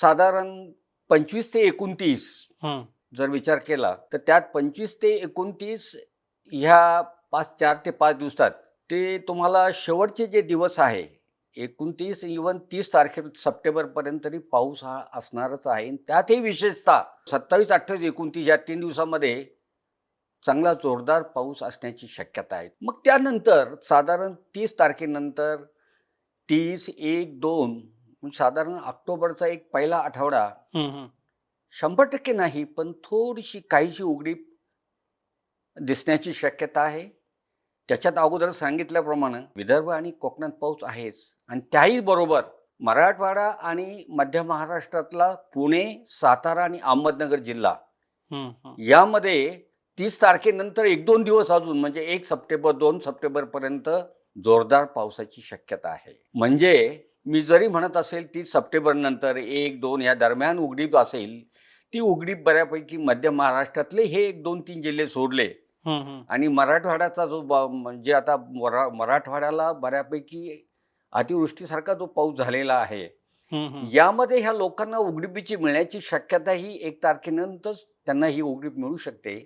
साधारण पंचवीस ते एकोणतीस. जर विचार केला तर त्यात पंचवीस ते एकोणतीस ह्या पाच चार ते पाच दिवसात ते तुम्हाला शेवटचे जे दिवस आहे एकोणतीस इवन तीस तारखे सप्टेंबरपर्यंत तरी पाऊस हा असणारच आहे आणि त्यातही विशेषतः सत्तावीस अठ्ठावीस एकोणतीस या तीन दिवसामध्ये चांगला जोरदार पाऊस असण्याची शक्यता आहे मग त्यानंतर साधारण तीस तारखेनंतर तीस एक दोन म्हणजे साधारण ऑक्टोबरचा एक पहिला आठवडा. शंभर टक्के नाही पण थोडीशी काहीशी उघडीप दिसण्याची शक्यता आहे त्याच्यात अगोदर सांगितल्याप्रमाणे विदर्भ आणि कोकणात पाऊस आहेच आणि त्याही बरोबर मराठवाडा आणि मध्य महाराष्ट्रातला पुणे सातारा आणि अहमदनगर जिल्हा. यामध्ये तीस तारखेनंतर एक दोन दिवस अजून म्हणजे एक सप्टेंबर दोन सप्टेंबरपर्यंत जोरदार पावसाची शक्यता आहे म्हणजे मी जरी म्हणत असेल तीस सप्टेंबर नंतर एक दोन या दरम्यान उघडीप असेल ती उघडीप बऱ्यापैकी मध्य महाराष्ट्रातले हे एक दोन तीन जिल्हे सोडले. आणि मराठवाड्याचा जो म्हणजे आता मरा मराठवाड्याला बऱ्यापैकी अतिवृष्टीसारखा जो पाऊस झालेला आहे. यामध्ये ह्या लोकांना उघडीपीची मिळण्याची शक्यता ही एक तारखेनंतरच त्यांना ही उघडीप मिळू शकते